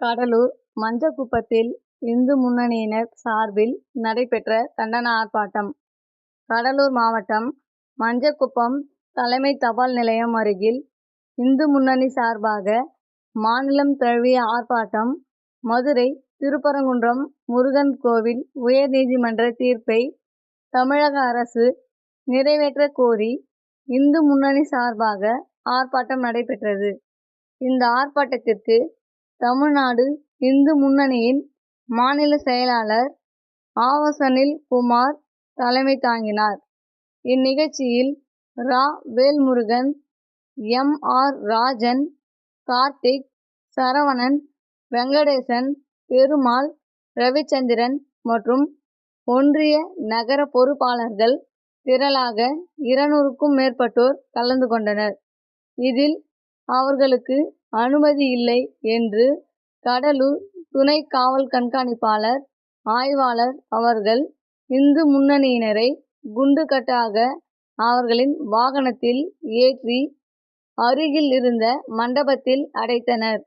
கடலூர் மஞ்சக்குப்பத்தில் இந்து முன்னணியினர் சார்பில் நடைபெற்ற கண்டன ஆர்ப்பாட்டம் கடலூர் மாவட்டம் மஞ்சக்குப்பம் தலைமை தபால் நிலையம் அருகில் இந்து முன்னணி சார்பாக மாநிலம் தழுவிய ஆர்ப்பாட்டம் மதுரை திருப்பரங்குன்றம் முருகன் கோவில் உயர்நீதிமன்ற தீர்ப்பை தமிழக அரசு நிறைவேற்ற கோரி இந்து முன்னணி சார்பாக ஆர்ப்பாட்டம் நடைபெற்றது. இந்த ஆர்ப்பாட்டத்திற்கு தமிழ்நாடு இந்து முன்னணியின் மாநில செயலாளர் ஆவசனில் குமார் தலைமை தாங்கினார். இந்நிகழ்ச்சியில் ரா. வேல்முருகன், எம். ஆர். ராஜன், கார்த்திக், சரவணன், வெங்கடேசன், பெருமாள், ரவிச்சந்திரன் மற்றும் ஒன்றிய நகர பொறுப்பாளர்கள் திரளாக இருநூறுக்கும் மேற்பட்டோர் கலந்து கொண்டனர். இதில் அவர்களுக்கு அனுமதி இல்லை என்று கடலூர் துணை காவல் கண்காணிப்பாளர் ஆய்வாளர் அவர்கள் இந்து முன்னணியினரை குண்டுகட்டாக அவர்களின் வாகனத்தில் ஏற்றி அருகில் இருந்த மண்டபத்தில் அடைத்தனர்.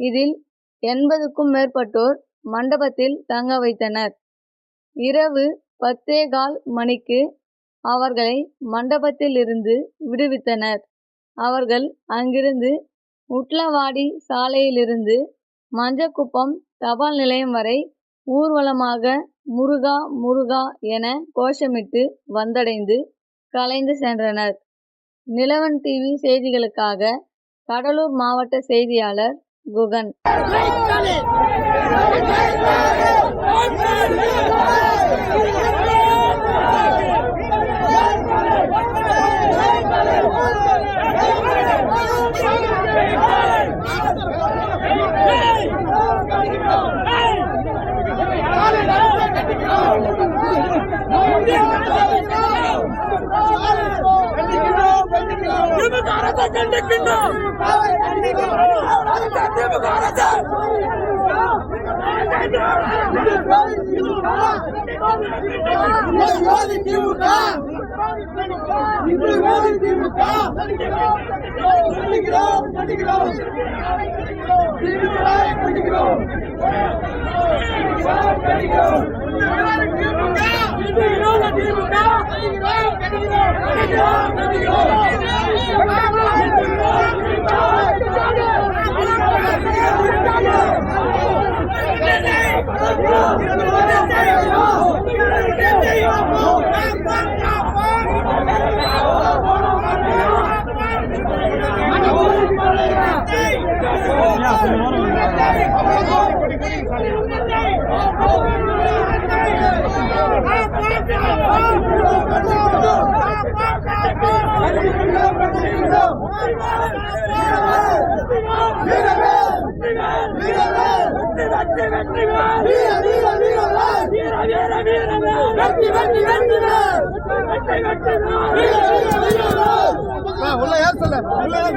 இதில் எண்பதுக்கும் மேற்பட்டோர் மண்டபத்தில் தங்க வைத்தனர். இரவு பத்தேகால் மணிக்கு அவர்களை மண்டபத்தில் இருந்து விடுவித்தனர். அவர்கள் அங்கிருந்து உட்லவாடி சாலையிலிருந்து மஞ்சக்குப்பம் தபால் நிலையம் வரை ஊர்வலமாக முருகா முருகா என கோஷமிட்டு வந்தடைந்து கலைந்து சென்றனர். நிலவன் டிவி செய்திகளுக்காக கடலூர் மாவட்ட செய்தியாளர் குகன். திமுக அரசை கண்டிக்கின்றோம். திமுக அரசு திமுக திமுக இன்று மோதி திமுக கண்டிக்கிறோம் கண்டிக்கிறோம் திமுக திமுக உள்ள யார் சொல்ல உள்ள யார்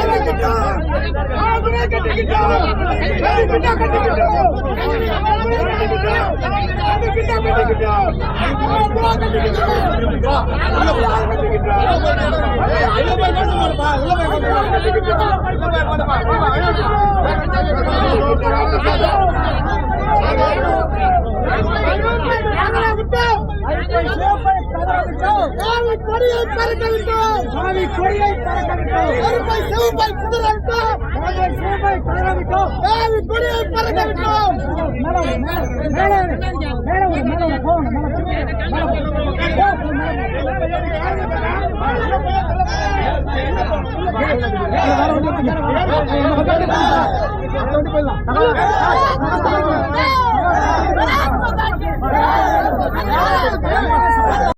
விட்டு கருப்பு கொடியை பறக்க விட்டோம் சாமி கொடியை பறக்க விட்டோம் கருப்பை சிவப்பை குதிர விட்டோம் சிவப்பை குதிர விட்டோம் சாமி கொடியை பறக்க விட்டோம் போயிடலாம்